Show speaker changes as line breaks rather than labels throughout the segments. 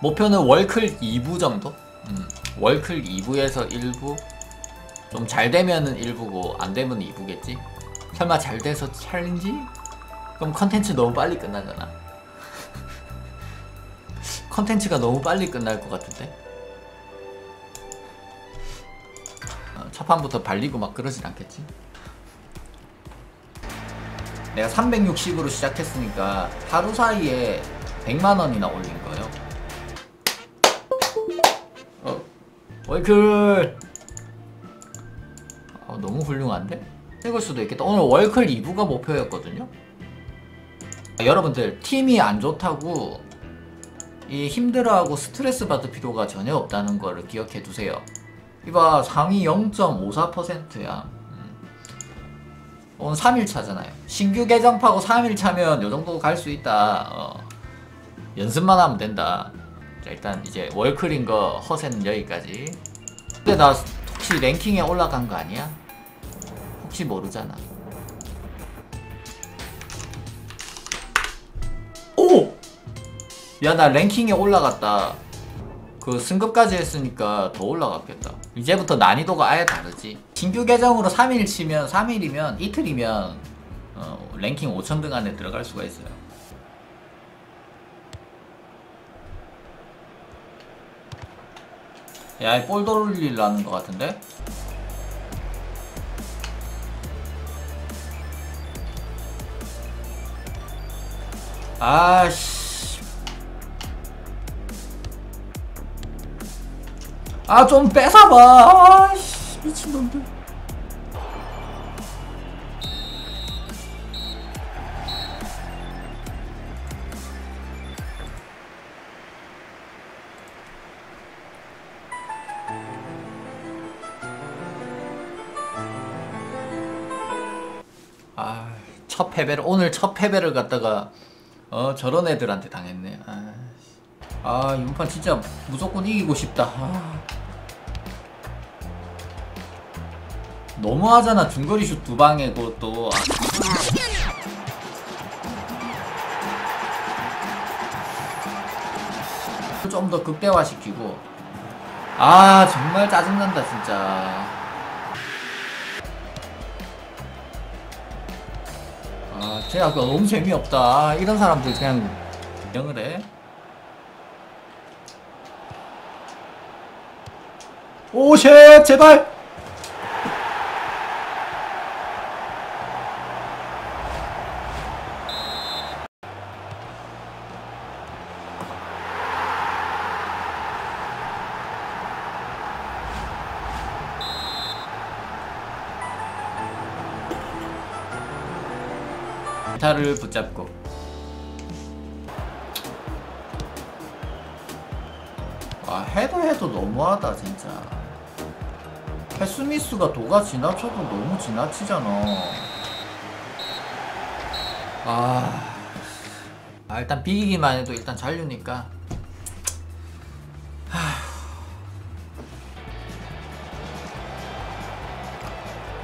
목표는 월클 2부 정도? 음, 월클 2부에서 1부 좀 잘 되면은 1부고 안 되면 2부겠지? 설마 잘 돼서 챌린지? 그럼 컨텐츠 너무 빨리 끝나잖아 컨텐츠가 너무 빨리 끝날 것 같은데? 어, 첫 판부터 발리고 막 그러진 않겠지? 내가 360으로 시작했으니까 하루 사이에 100만원이나 올린 거예요? 어, 월클! 어, 너무 훌륭한데? 찍을 수도 있겠다. 오늘 월클 2부가 목표였거든요? 아, 여러분들 팀이 안 좋다고 이 힘들어하고 스트레스 받을 필요가 전혀 없다는 거를 기억해 두세요. 이봐 상위 0.54%야 오늘 3일차잖아요 신규 계정 파고 3일차면 요 정도 갈 수 있다 어. 연습만 하면 된다 자 일단 이제 월클인 거 허세는 여기까지 근데 나 혹시 랭킹에 올라간 거 아니야? 혹시 모르잖아 오! 야 나 랭킹에 올라갔다 그 승급까지 했으니까 더 올라갔겠다 이제부터 난이도가 아예 다르지 신규 계정으로 3일 치면 3일이면 이틀이면 어, 랭킹 5천등 안에 들어갈 수가 있어요 야, 볼 돌리려는 것 같은데? 아씨. 아, 좀 뺏어봐. 아씨, 미친놈들. 아, 첫 패배를 오늘 첫 패배를 갖다가 어 저런 애들한테 당했네. 아, 아 이번 판 진짜 무조건 이기고 싶다. 아. 너무하잖아 중거리 슛 두 방이고 또. 아. 좀더 극대화시키고. 아 정말 짜증난다 진짜. 아, 제가 그거 너무 재미없다. 아, 이런 사람들 그냥 영을 해. 오쉣 제발. 기타를 붙잡고. 아 해도 해도 너무하다 진짜. 패스미스가 도가 지나쳐도 너무 지나치잖아. 아, 아 일단 비기기만 해도 일단 잔류니까.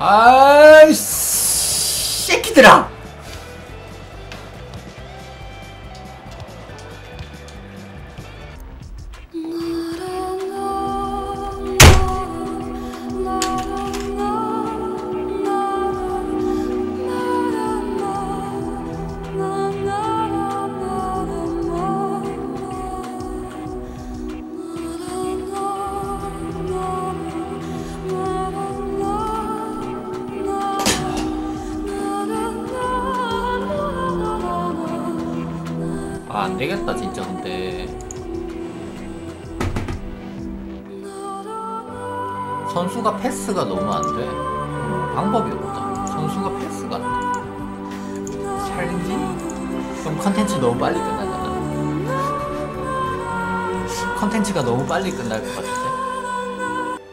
아이 새끼들아 아 안되겠다 진짜 근데. 선수가 패스가 너무 안돼? 방법이 없다. 선수가 패스가 안돼. 챌린지? 그럼 컨텐츠 너무 빨리 끝나잖아. 컨텐츠가 너무 빨리 끝날 것 같아